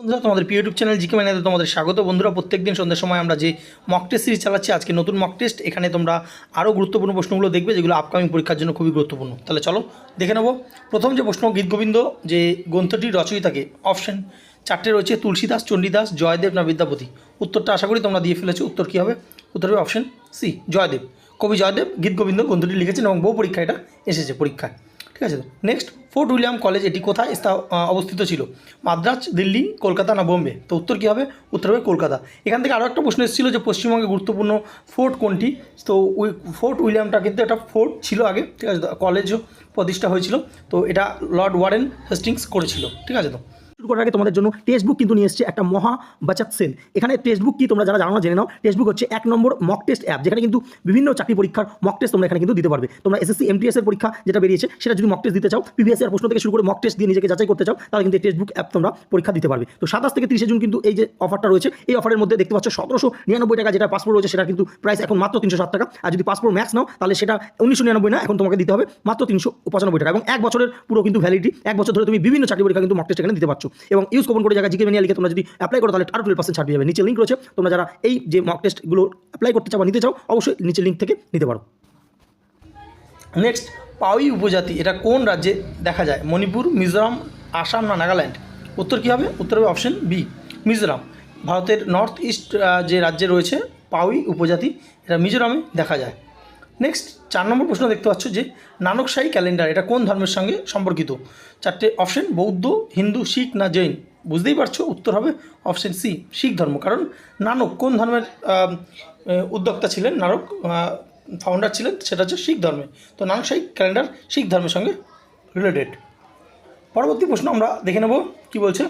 বন্ধুরা, তোমাদের YouTube channel GK ম্যানেতে তোমাদের স্বাগত। বন্ধুরা, প্রত্যেকদিন সন্ধ্যার সময় আমরা যে মক টেস্ট সিরিজ চালাচ্ছি, আজকে নতুন মক টেস্ট এখানে তোমরা আরও গুরুত্বপূর্ণ প্রশ্নগুলো দেখবে, যেগুলো আপকামিং পরীক্ষার জন্য খুবই গুরুত্বপূর্ণ। তাহলে চলো, দেখে নেব। প্রথম যে প্রশ্ন গীতগোবিন্দ যে গ্রন্থটির রচয়িতাকে অপশন চারটে রয়েছে, তুলসীদাস, চণ্ডীদাস, জয়দেব না বিদ্যাপতি? উত্তরটা আশা করি তোমরা দিয়ে ফেলেছো, উত্তর কী হবে? উত্তর হবে অপশন সি জয়দেব। কবি জয়দেব গীতগোবিন্দ গ্রন্থটি লিখেছেন এবং বহু পরীক্ষা এটা এসেছে পরীক্ষায়। ঠিক আছে? নেক্সট ফোর্ট উইলিয়াম কলেজ এটি কোথায়? স্থা- অবস্থিত ছিল। মাদ্রাজ, দিল্লি, কলকাতা না বোম্বে? তো উত্তর কী হবে? উত্তর হবে কলকাতা। এখান থেকে আরও একটা প্রশ্ন এসেছিল যে পশ্চিমবঙ্গে গুরুত্বপূর্ণ ফোর্ট কোনটি? তো উই ফোর্ট উইলিয়ামটা কিন্তু একটা ফোর্ট ছিল আগে, ঠিক আছে? কলেজও প্রতিষ্ঠা হয়েছিল। তো এটা লর্ড ওয়ারেন হেস্টিংস করেছিল, ঠিক আছে তো? শুরু করার আগে তোমাদের জন্য টেক্সট বুক কিন্তু নিয়ে এসেছে একটা মহা বাচাত সেল। এখানে টেক্সট বুক কি তোমরা যারা জানো না, জেনে নাও। টেক্সট বুক হচ্ছে এক নম্বর মক টেস্ট অ্যাপ যেখানে কিন্তু বিভিন্ন চাকরি পরীক্ষার মক টেস্ট তোমরা এখানে কিন্তু দিতে পারবে। তোমরা এসএসসি এমটিএস এর পরীক্ষা যেটা বেরিয়েছে, সেটা যদি মক টেস্ট দিতে চাও পিভিএস এর প্রশ্ন থেকে শুরু করে মক টেস্ট দিয়ে নিজেকে যাচাই করতে চাও, তাহলে কিন্তু টেক্সট বুক অ্যাপ তোমরা পরীক্ষা দিতে পারবে। তো সাতাশ থেকে তিরিশে জুন কিন্তু এই যে অফারটা রয়েছে, এই অফারের মধ্যে দেখতে পাচ্ছ সতেরোশো নিরানব্বই টাকা যেটা পাসপোর্ট রয়েছে সেটা কিন্তু প্রাইস এখন মাত্র তিনশো সাত টাকা। আর যদি পাসপোর্ট ম্যাক্স নাও, তাহলে সেটা উনিশশো নিরানব্বই না, এখন তোমাকে দিতে হবে মাত্র তিনশো পঁচানব্বই টাকা। এবং এক বছরের পুরো কিন্তু ভ্যালিডিটি এক বছর ধরে তুমি বিভিন্ন চাকরি পরীক্ষা কিন্তু মক টেস্ট এখানে দিতে পারছ। এবং ইউজ কোপন করে জায়গা জিকে মেনিয়া লিখে তোমরা যদি অ্যাপ্লাই করো, তাহলে আরও টুয়েলভ পার্সেন্ট ছাড় পেয়ে যাবে। নিচে লিঙ্ক রয়েছে। তোমরা যারা এই যে মক টেস্টগুলো অ্যাপ্লাই করতে চাও নিতে চাও, অবশ্যই নিচে লিঙ্ক থেকে নিতে পারো। নেক্সট পাউই উপজাতি। এটা কোন রাজ্যে দেখা যায়? মণিপুর, মিজোরাম, আসাম না নাগাল্যান্ড? উত্তর কী হবে? উত্তর হবে অপশন বি মিজোরাম। ভারতের নর্থ ইস্ট যে রাজ্যে রয়েছে পাউই উপজাতি, এটা মিজোরামে দেখা যায়। নেক্সট চার নম্বর প্রশ্ন দেখতে পাচ্ছ যে নানকশাহী ক্যালেন্ডার এটা কোন ধর্মের সঙ্গে সম্পর্কিত? চারটে অপশন বৌদ্ধ, হিন্দু, শিখ না জৈন? বুঝতেই পারছ? উত্তর হবে অপশন সি শিখ ধর্ম। কারণ নানক কোন ধর্মের উদ্যোক্তা ছিলেন? নানক ফাউন্ডার ছিলেন, সেটা হচ্ছে শিখ ধর্মে। তো নানকশাহী ক্যালেন্ডার শিখ ধর্মের সঙ্গে রিলেটেড পরবর্তী প্রশ্ন আমরা দেখে নেব, কি বলছে?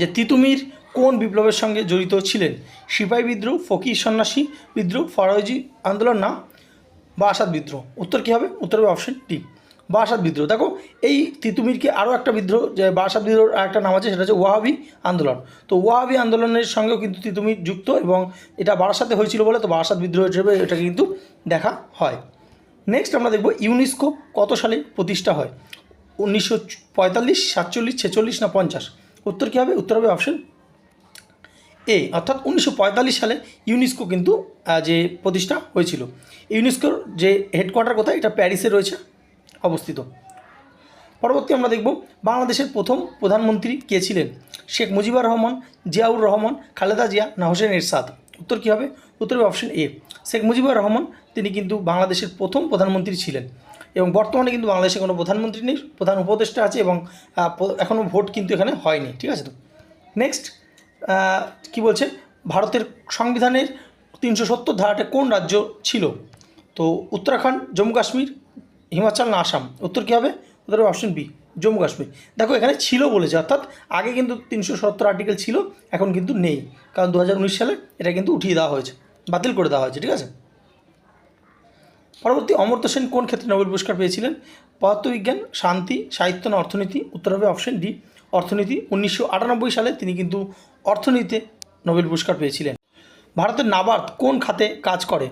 যে তিতুমির কোন বিপ্লবের সঙ্গে জড়িত ছিলেন? সিপাহী বিদ্রোহ, ফকির সন্ন্যাসী বিদ্রোহ ফরাজি আন্দোলন না বা আসাদ বিদ্রোহ। উত্তর কী হবে? উত্তর হবে অপশন টি বা আসাদ বিদ্রোহ। দেখো, এই তিতুমিরকে আরও একটা বিদ্রোহ, যে বা আসাদ বিদ্রোহ একটা নাম আছে, সেটা হচ্ছে ওয়াহাবি আন্দোলন। তো ওয়াহাবি আন্দোলনের সঙ্গেও কিন্তু তিতুমির যুক্ত এবং এটা বারাসাতে হয়েছিল বলে, তো বারাসাত বিদ্রোহ হিসেবে এটাকে কিন্তু দেখা হয়। নেক্সট আমরা দেখব ইউনেস্কো কত সালে প্রতিষ্ঠা হয়? উনিশশো পঁয়তাল্লিশ, সাতচল্লিশ, ছেচল্লিশ না পঞ্চাশ? উত্তর কী হবে? উত্তর হবে অপশন এ, অর্থাৎ উনিশশো পঁয়তাল্লিশ সালে ইউনেস্কো কিন্তু যে প্রতিষ্ঠা হয়েছিল। ইউনেস্কোর যে হেডকোয়ার্টার কোথায়? এটা প্যারিসে রয়েছে, অবস্থিত। পরবর্তী আমরা দেখব বাংলাদেশের প্রথম প্রধানমন্ত্রী কে ছিলেন? শেখ মুজিবুর রহমান, জিয়াউর রহমান, খালেদা জিয়া, না হোসেন এরশাদ? উত্তর কী হবে? উত্তর হবে অপশন এ। শেখ মুজিবুর রহমান, তিনি কিন্তু বাংলাদেশের প্রথম প্রধানমন্ত্রী ছিলেন। এবং বর্তমানে কিন্তু বাংলাদেশে কোনো প্রধানমন্ত্রী নেই, প্রধান উপদেষ্টা আছে এবং এখনও ভোট কিন্তু এখানে হয়নি, ঠিক আছে তো? নেক্সট কি বলছে? ভারতের সংবিধানের তিনশো সত্তর ধারাটা কোন রাজ্য ছিল? তো উত্তরাখণ্ড, জম্মু কাশ্মীর, হিমাচল না আসাম। উত্তর কী হবে? উত্তর অপশন বি জম্মু কাশ্মীর। দেখো, এখানে ছিল বলেছে, অর্থাৎ আগে কিন্তু তিনশো সত্তর আর্টিকেল ছিল, এখন কিন্তু নেই। কারণ দু হাজার উনিশ সালে এটা কিন্তু উঠিয়ে দেওয়া হয়েছে, বাতিল করে দেওয়া হয়েছে, ঠিক আছে? পরবর্তী অমর্ত্য সেন কোন ক্ষেত্রে নোবেল পুরস্কার পেয়েছিলেন? পদার্থবিজ্ঞান, শান্তি, সাহিত্য না অর্থনীতি? উত্তর হবে অপশন ডি অর্থনীতি। উনিশশো আটানব্বই সালে তিনি কিন্তু অর্থনীতিতে নোবেল পুরস্কার পেয়েছিলেন। ভারতের নাবার্ড কোন খাতে কাজ করে?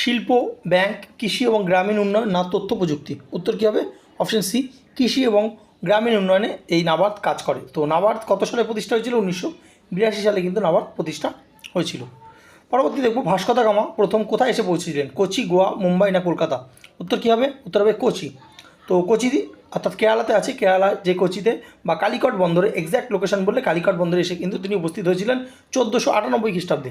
শিল্প, ব্যাংক, কৃষি এবং গ্রামীণ উন্নয়ন না তথ্য প্রযুক্তি? উত্তর কী হবে? অপশন সি, কৃষি এবং গ্রামীণ উন্নয়নে এই নাবার্ড কাজ করে। তো নাবার্ড কত সালে প্রতিষ্ঠা হয়েছিল? উনিশশো বিরাশি সালে কিন্তু নাবার্ড প্রতিষ্ঠা হয়েছিল। পরবর্তী দেখব ভাস্কর গামা প্রথম কোথায় এসে পৌঁছেছিলেন? কোচি, গোয়া, মুম্বাই না কলকাতা? উত্তর কী হবে? উত্তর হবে কোচি। তো কোচি অর্থাৎ কেরালাতে আছে, কেরালা যে কোচিতে বা কালিকট বন্দরে এক্স্যাক্ট লোকেশন বললে কালিকট বন্দরে এসে কিন্তু তিনি উপস্থিত হয়েছিলেন চোদ্দোশো আটানব্বই খ্রিস্টাব্দে।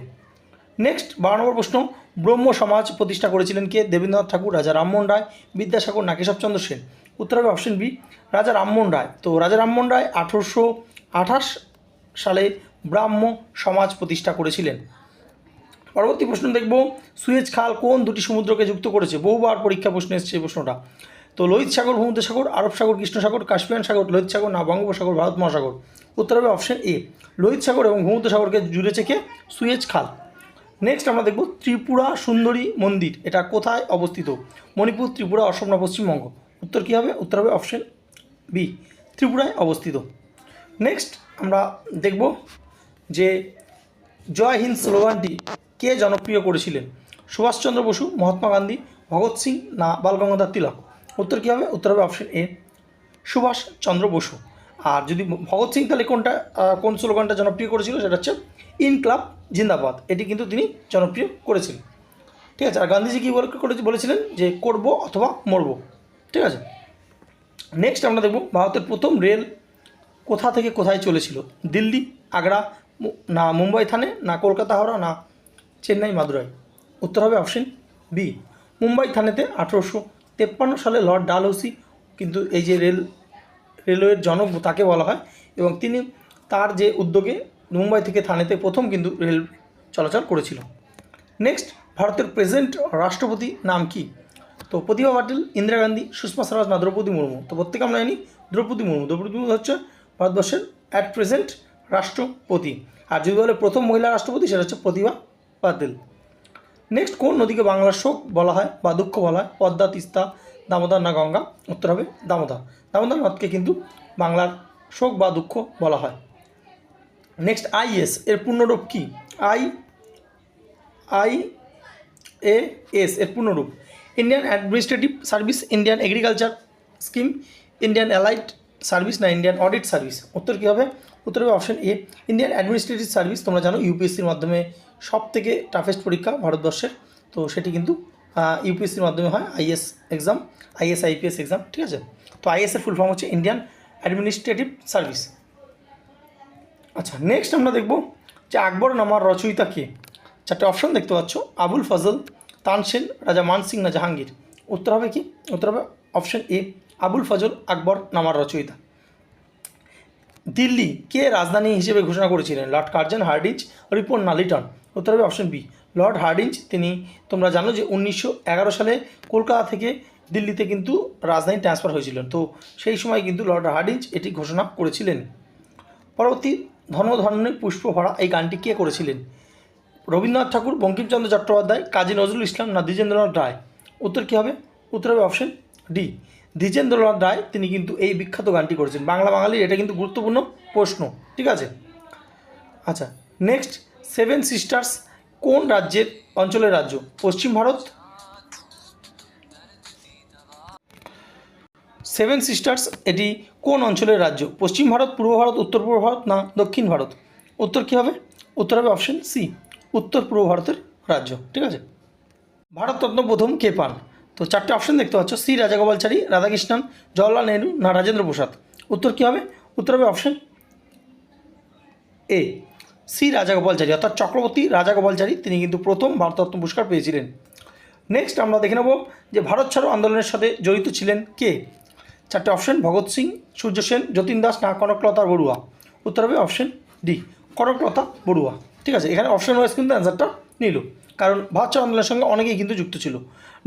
নেক্সট বারো নম্বর প্রশ্ন, ব্রহ্ম সমাজ প্রতিষ্ঠা করেছিলেন কে? দেবেন্দ্রনাথ ঠাকুর, রাজা রামমোহন রায়, বিদ্যাসাগর না কেশবচন্দ্র সেন। উত্তর হবে অপশন বি রাজা রামমোহন রায়। তো রাজা রামমোহন রায় আঠেরোশো আঠাশ সালে ব্রাহ্ম সমাজ প্রতিষ্ঠা করেছিলেন। পরবর্তী প্রশ্ন দেখব সুয়েজ খাল কোন দুটি সমুদ্রকে যুক্ত করেছে? বহুবার পরীক্ষা প্রশ্ন এসেছে এই প্রশ্নটা। তো লোহিত সাগর ভূমধ্য সাগর, আরব সাগর, কৃষ্ণ সাগর সাগর, লোহিত সাগর না বঙ্গোপসাগর ভারত মহাসাগর। উত্তর হবে অপশন এ লোহিত সাগর এবং ভূমধ্য সাগরকে জুড়েছে কে? সুয়েজ খাল। নেক্সট আমরা দেখব ত্রিপুরা সুন্দরী মন্দির, এটা কোথায় অবস্থিত? মণিপুর, ত্রিপুরা, অসম না পশ্চিমবঙ্গ? উত্তর কী হবে? উত্তর হবে অপশন বি ত্রিপুরায় অবস্থিত। নেক্সট আমরা দেখব যে জয় হিন্দ স্লোগানটি কে জনপ্রিয় করেছিলেন? সুভাষচন্দ্র বসু, মহাত্মা গান্ধী, ভগৎ সিং না বাল গঙ্গাধর তিলক? উত্তর কী হবে? উত্তর হবে অপশন এ সুভাষচন্দ্র বসু। আর যদি ভগৎ সিং তাহলে কোনটা কোন স্লোগানটা জনপ্রিয় করেছিল? সেটা হচ্ছে, ইন ক্লাব জিন্দাবাদ। এটি কিন্তু তিনি জনপ্রিয় করেছিলেন ঠিক আছে? আর গান্ধীজি কী বলেছিলেন যে, করব অথবা মরব। ঠিক আছে? নেক্সট আমরা দেখব ভারতের প্রথম রেল কোথা থেকে কোথায় চলেছিল? দিল্লি, আগ্রা না মুম্বাই থানে, না কলকাতা হাওড়া, না চেন্নাই মাদুরাই? উত্তর হবে অপশন বি মুম্বাই থানেতে আঠেরোশো তেপ্পান্ন সালে লর্ড ডালহৌসি কিন্তু এই যে রেল, রেলওয়ের জনক তাকে বলা হয় এবং তিনি তার যে উদ্যোগে মুম্বাই থেকে থানেতে প্রথম কিন্তু রেল চলাচল করেছিল। নেক্সট, ভারতের প্রেজেন্ট রাষ্ট্রপতি নাম কি? তো প্রতিভা পাটিল, ইন্দিরা গান্ধী, সুষমা স্বরাজ না দ্রৌপদী মুর্মু? তো প্রত্যেকে আমরা জানি দ্রৌপদী মুর্মু। দ্রৌপদী মুর্মু হচ্ছে ভারতবর্ষের অ্যাট প্রেজেন্ট রাষ্ট্রপতি। আর যদি বলে প্রথম মহিলা রাষ্ট্রপতি, সেটা হচ্ছে প্রতিভা পাটিল। নেক্সট কোন নদীকে বাংলার শোক বলা হয় বা দুঃখ বলা হয়? পদ্মা, তিস্তা, দামোদর না গঙ্গা? উত্তর হবে দামোদর। দামোদর নদকে কিন্তু বাংলার শোক বা দুঃখ বলা হয়। নেক্সট আইএস এর পূর্ণরূপ কি? আই আই এ এস এর পূর্ণরূপ। Indian administrative service Indian agriculture scheme Indian allied service না ইন্ডিয়ান অডিট সার্ভিস? উত্তর কী হবে? উত্তর হবে option A, Indian administrative service. তোমরা জানো ইউপিএসসির মাধ্যমে সব থেকে টাফেস্ট পরীক্ষা ভারতবর্ষের। তো সেটি কিন্তু ইউপিএসসির মাধ্যমে হয় IAS exam IAS IPS exam ঠিক আছে? তো আইএস এর ফুল ফর্ম হচ্ছে ইন্ডিয়ান অ্যাডমিনিস্ট্রেটিভ সার্ভিস। আচ্ছা নেক্সট আমরা দেখব যে আকবর নামার রচয়িতা কে? চারটে অপশন দেখতে পাচ্ছ, আবুল ফজল তানসেন রাজা মানসিং না জাহাঙ্গীর। উত্তর হবে কি? উত্তর হবে অপশন এ আবুল ফজল আকবর নামার রচয়িতা। দিল্লি কে রাজধানী হিসেবে ঘোষণা করেছিলেন? লর্ড কার্জন হার্ডিঞ্জ, রিপন নালিটন। উত্তর হবে অপশন বি। লর্ড হার্ডিঞ্জ, তিনি তোমরা জানো যে উনিশশো এগারো সালে কলকাতা থেকে দিল্লিতে কিন্তু রাজধানী ট্রান্সফার হয়েছিলেন। তো সেই সময় কিন্তু লর্ড হার্ডিঞ্জ এটি ঘোষণা করেছিলেন। পরবর্তী ধর্মধর্মী পুষ্পভরা এই গানটি কে করেছিলেন? রবীন্দ্রনাথ ঠাকুর, বঙ্কিমচন্দ্র চট্টোপাধ্যায়, কাজী নজরুল ইসলাম না দ্বিজেন্দ্রনাথ রায়? উত্তর কী হবে? উত্তর হবে অপশন ডি। দ্বিজেন্দ্রনাথ রায়, তিনি কিন্তু এই বিখ্যাত গানটি করেছেন। বাংলা বাঙালির এটা কিন্তু গুরুত্বপূর্ণ প্রশ্ন, ঠিক আছে? আচ্ছা নেক্সট সেভেন সিস্টার্স কোন রাজ্যের অঞ্চলের রাজ্য? পশ্চিম ভারত। সেভেন সিস্টার্স এটি কোন অঞ্চলের রাজ্য? পশ্চিম ভারত, পূর্ব ভারত, উত্তর পূর্ব ভারত, না, দক্ষিণ ভারত? উত্তর কী হবে? উত্তর হবে অপশন সি উত্তর পূর্ব ভারতের রাজ্য, ঠিক আছে? ভারতরত্ন প্রথম কে পান? তো চারটে অপশন দেখতে পাচ্ছ। সি রাজাগোপালচারী রাধাকৃষ্ণন, জওয়াহরলাল নেহরু, না, রাজেন্দ্র প্রসাদ। উত্তর কী হবে? উত্তর হবে অপশন এ সি রাজাগোপালচারী অর্থাৎ চক্রবর্তী রাজাগোপালচারী তিনি কিন্তু প্রথম ভারতরত্ন পুরস্কার পেয়েছিলেন। নেক্সট আমরা দেখে নেব যে ভারত ছাড়ো আন্দোলনের সাথে জড়িত ছিলেন কে? চারটে অপশন ভগৎ সিং, সূর্য সেন, যতীন দাস, না, কনকলতা বড়ুয়া। উত্তর হবে অপশন ডি কনকলতা বড়ুয়া। ঠিক আছে, এখানে অপশন ওয়াইজ কিন্তু অ্যান্সারটা নিল। কারণ ছাড়ো আন্দোলনের সঙ্গে অনেকেই কিন্তু যুক্ত ছিল।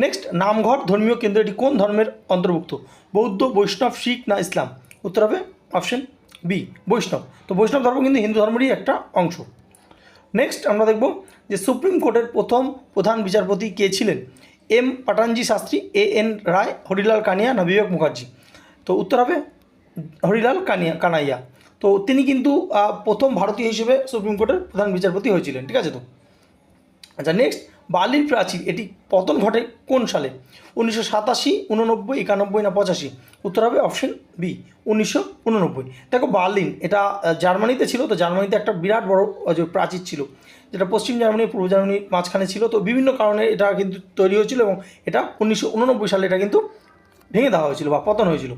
নেক্সট নামঘর ধর্মীয় কেন্দ্র এটি কোন ধর্মের অন্তর্ভুক্ত? বৌদ্ধ, বৈষ্ণব, শিখ না ইসলাম? উত্তর হবে অপশন বি বৈষ্ণব। তো বৈষ্ণব ধর্ম কিন্তু হিন্দু ধর্মেরই একটা অংশ। নেক্সট আমরা দেখব যে সুপ্রিম কোর্টের প্রথম প্রধান বিচারপতি কে ছিলেন? M Patanjali Shastri, A N Ray, Harilal Kania না বিবেক মুখার্জি? তো উত্তর হবে হরিলাল কানিয়া, কানাইয়া। তো তিনি কিন্তু প্রথম ভারতীয় হিসেবে সুপ্রিম কোর্টের প্রধান বিচারপতি হয়েছিলেন, ঠিক আছে তো? আচ্ছা নেক্সট বার্লিন প্রাচীর, এটি পতন ঘটে কোন সালে? উনিশশো সাতাশি, উননব্বই, একানব্বই না পঁচাশি? উত্তর হবে অপশন বি উনিশশো উননব্বই। দেখো বার্লিন এটা জার্মানিতে ছিল, তো জার্মানিতে একটা বিরাট বড় যে প্রাচীর ছিল, যেটা পশ্চিম জার্মানি, পূর্ব জার্মানির মাঝখানে ছিল, তো বিভিন্ন কারণে এটা কিন্তু তৈরি হয়েছিল এবং এটা উনিশশো উননব্বই সালে এটা কিন্তু ভেঙে দেওয়া হয়েছিল বা পতন হয়েছিল।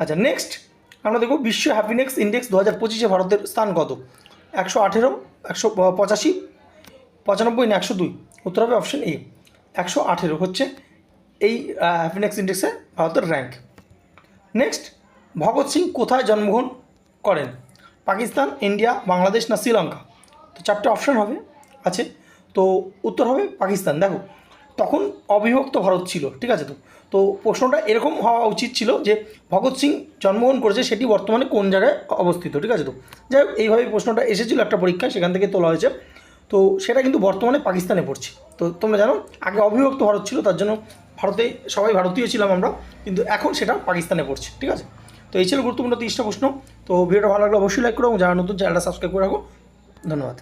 আচ্ছা নেক্সট আমরা দেখব বিশ্ব হ্যাপিনেক্স ইন্ডেক্স দু হাজার পঁচিশে ভারতের স্থান কত? একশো আঠেরো, একশো পঁচাশি পঁচানব্বই না একশো দুই। উত্তর হবে অপশন এ একশো আঠেরো হচ্ছে এই হ্যাপিনেক্স ইন্ডেক্সে ভারতের র্যাঙ্ক নেক্সট ভগৎ সিং কোথায় জন্মগ্রহণ করেন? পাকিস্তান, ইন্ডিয়া, বাংলাদেশ না শ্রীলঙ্কা? তো চারটে অপশান হবে, আছে। তো উত্তর হবে পাকিস্তান। দেখো, তখন অবিভক্ত ভারত ছিল, ঠিক আছে তো? তো প্রশ্নটা এরকম হওয়া উচিত ছিল যে ভগৎ সিং জন্মগ্রহণ করেছে সেটি বর্তমানে কোন জায়গায় অবস্থিত, ঠিক আছে তো? যাই হোক এইভাবে প্রশ্নটা এসেছিল একটা পরীক্ষায়, সেখান থেকে তোলা হয়েছে। তো সেটা কিন্তু বর্তমানে পাকিস্তানে পড়ছে। তো তোমরা জানো, আগে অবিভক্ত ভারত ছিল, তার জন্য ভারতে সবাই ভারতীয় ছিলাম আমরা, কিন্তু এখন সেটা পাকিস্তানে পড়ছে, ঠিক আছে? তো এই ছিল গুরুত্বপূর্ণ তিরিশটা প্রশ্ন। তো ভিডিওটা ভালো লাগলে অবশ্যই লাইক করো এবং যারা নতুন, চ্যানেলটা সাবস্ক্রাইব করে রাখো। ধন্যবাদ।